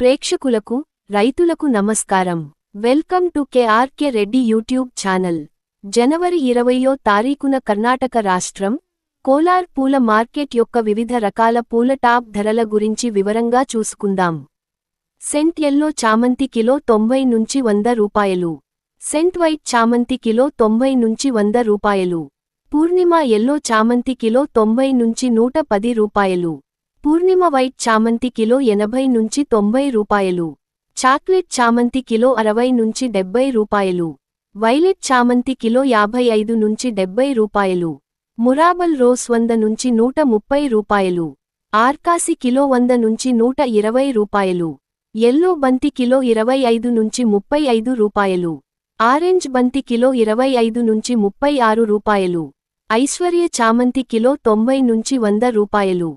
ప్రేక్షకులకు రైతులకు నమస్కారం. Welcome to KRK Reddy YouTube channel. జనవరి ఇరవయో తారీఖున కర్ణాటక రాష్ట్రం కోలార్ పూల మార్కెట్ యొక్క వివిధ రకాల పూల టాప్ ధరల గురించి వివరంగా చూసుకుందాం. సెంట్ ఎల్లో చామంతి కిలో తొంభై నుంచి వంద రూపాయలు. సెంట్ వైట్ చామంతి కిలో తొంభై నుంచి వంద రూపాయలు. పూర్ణిమ ఎల్లో చామంతి కిలో తొంభై నుంచి నూట పది రూపాయలు. పూర్ణిమ వైట్ చామంతి కిలో ఎనభై నుంచి తొంభై రూపాయలు. చాక్లెట్ చామంతి కిలో అరవై నుంచి డెబ్బై రూపాయలు. వైలెట్ చామంతి కిలో యాభై ఐదు నుంచి డెబ్బై రూపాయలు. మురాబల్ రోస్ వంద నుంచి నూట ముప్పై రూపాయలు. ఆర్కాసి కిలో వంద నుంచి నూట ఇరవై రూపాయలు. ఎల్లో బంతి కిలో ఇరవై ఐదు నుంచి ముప్పై ఐదు రూపాయలు. ఆరెంజ్ బంతి కిలో ఇరవై ఐదు నుంచి ముప్పై ఆరు రూపాయలు. ఐశ్వర్య చామంతి కిలో తొంభై నుంచి వంద రూపాయలు.